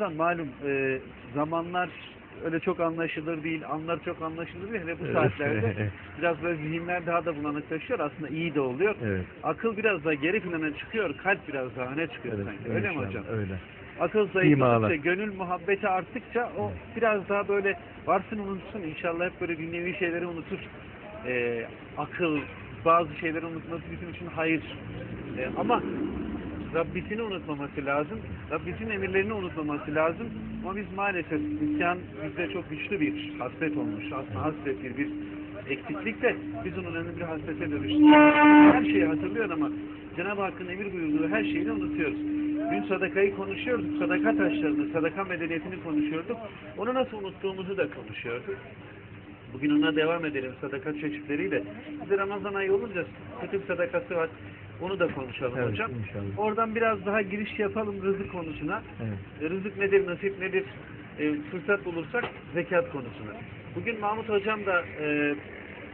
Ramazan malum e, zamanlar öyle çok anlaşılır değil, anlar çok anlaşılır değil. Hele bu Evet. saatlerde biraz böyle zihinler daha da bulanıklaşıyor. Aslında iyi de oluyor. Evet. Akıl biraz daha geri plana çıkıyor, kalp biraz daha öne çıkıyor Evet, sanki. Öyle mi hocam? Öyle. Akıl zayıfladıkça, gönül muhabbeti arttıkça o biraz daha böyle varsın unutsun. İnşallah hep böyle dünyevi şeyleri unutur. E, akıl, bazı şeyleri unutması bizim için hayır. E, ama Rabbisini unutmaması lazım. Rabbisinin emirlerini unutmaması lazım. Ama biz maalesef isyan bizde çok güçlü bir hasret olmuş. Aslında hasret bir, bir eksiklik biz onun önemli bir hasrete dönüştük. Her şeyi hatırlıyor ama Cenab-ı Hakk'ın emir buyurduğu her şeyini unutuyoruz. Dün sadakayı konuşuyorduk, sadaka taşlarını, sadaka medeniyetini konuşuyorduk. Onu nasıl unuttuğumuzu da konuşuyorduk. Bugün ona devam edelim sadaka çeşitleriyle. Bize Ramazan ayı olunca fıtır sadakası var. Onu da konuşalım Evet, hocam. inşallah. Oradan biraz daha giriş yapalım rızık konusuna. Evet. Rızık nedir, nasip nedir? E, fırsat bulursak zekat konusuna. Bugün Mahmut Hocam da e,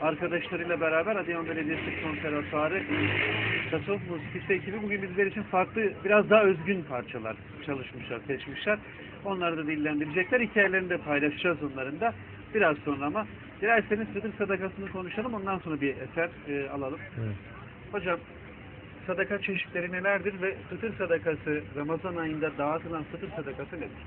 arkadaşlarıyla beraber Adıyaman Belediyesi konservatuarı Tasavvuf Musikisi ekibi bugün bizler için farklı, biraz daha özgün parçalar çalışmışlar, seçmişler. Onları da dillendirecekler. Hikayelerini de paylaşacağız onların da. Biraz sonra ama dilerseniz fıtır sadakasını konuşalım. Ondan sonra bir eser e, alalım. Evet. Hocam sadaka çeşitleri nelerdir ve fıtır sadakası Ramazan ayında dağıtılan fıtır sadakası nedir?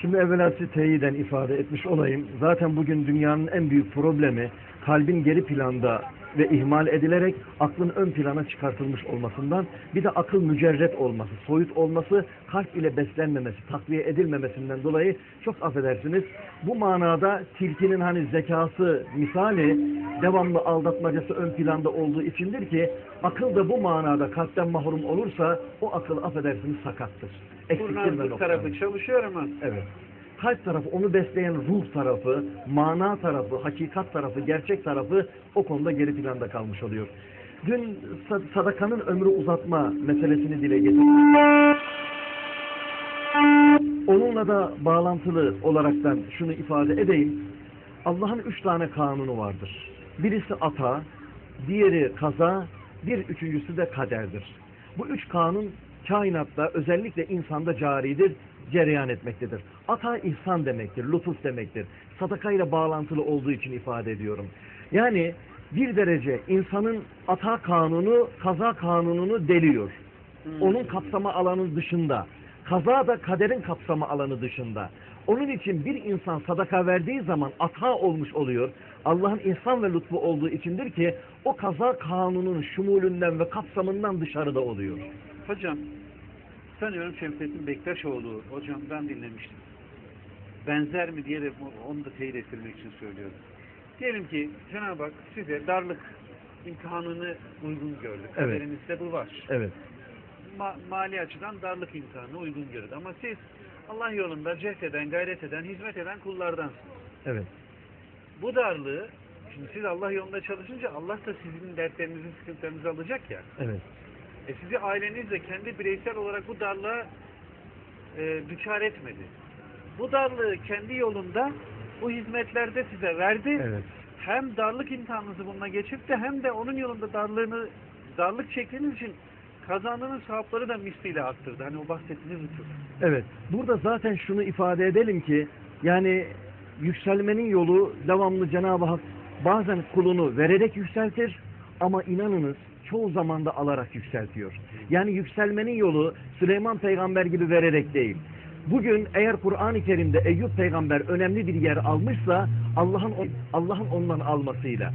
Şimdi evvelası teyiden ifade etmiş olayım. Zaten bugün dünyanın en büyük problemi kalbin geri planda ve ihmal edilerek aklın ön plana çıkartılmış olmasından bir de akıl mücerret olması, soyut olması, kalp ile beslenmemesi, takviye edilmemesinden dolayı çok affedersiniz. Bu manada tilkinin hani zekası misali devamlı aldatmacası ön planda olduğu içindir ki akıl da bu manada kalpten mahrum olursa o akıl affedersiniz sakattır. Eksiktir ve tarafı çalışıyor ama Evet. Kalp tarafı, onu besleyen ruh tarafı, mana tarafı, hakikat tarafı, gerçek tarafı o konuda geri planda kalmış oluyor. Dün sa- sadakanın ömrü uzatma meselesini dile getirdim. Onunla da bağlantılı olaraktan şunu ifade edeyim. Allah'ın üç tane kanunu vardır. Birisi ata, diğeri kaza, bir üçüncüsü de kaderdir. Bu üç kanun kainatta özellikle insanda caridir, cereyan etmektedir. Ata ihsan demektir, lütuf demektir. Sadakayla bağlantılı olduğu için ifade ediyorum. Yani bir derece insanın ata kanunu, kaza kanununu deliyor. Onun kapsama alanı dışında. Kaza da kaderin kapsama alanı dışında. Onun için bir insan sadaka verdiği zaman ata olmuş oluyor. Allah'ın ihsan ve lütfu olduğu içindir ki o kaza kanunun şumulünden ve kapsamından dışarıda oluyor. hocam sanıyorum Şemsettin Bektaşoğlu hocamdan dinlemiştim. Benzer mi diye de onu da teyit ettirmek için söylüyorum. Diyelim ki Cenab-ı Hak size darlık imtihanını uygun gördü. Evet. Kaderinizde bu var. Evet. Ma- mali açıdan darlık imtihanını uygun gördü. Ama siz Allah yolunda cehd eden, gayret eden, hizmet eden kullardansınız. Evet. Bu darlığı, şimdi siz Allah yolunda çalışınca Allah da sizin dertlerinizi, sıkıntılarınızı alacak ya. Evet. E sizi ailenizle kendi bireysel olarak bu darlığa e, düçar etmedi. Bu darlığı kendi yolunda bu hizmetlerde size verdi. Evet. Hem darlık imtihanınızı bununla geçirdi hem de onun yolunda darlığını darlık çektiğiniz için kazandığınız sevapları da misliyle arttırdı. Hani o bahsettiğiniz lütuf. Evet. Burada zaten şunu ifade edelim ki yani yükselmenin yolu devamlı Cenab-ı Hak bazen kulunu vererek yükseltir ama inanınız çoğu zamanda alarak yükseltiyor. Yani yükselmenin yolu Süleyman peygamber gibi vererek değil. Bugün eğer Kur'an-ı Kerim'de Eyüp peygamber önemli bir yer almışsa Allah'ın Allah'ın ondan almasıyla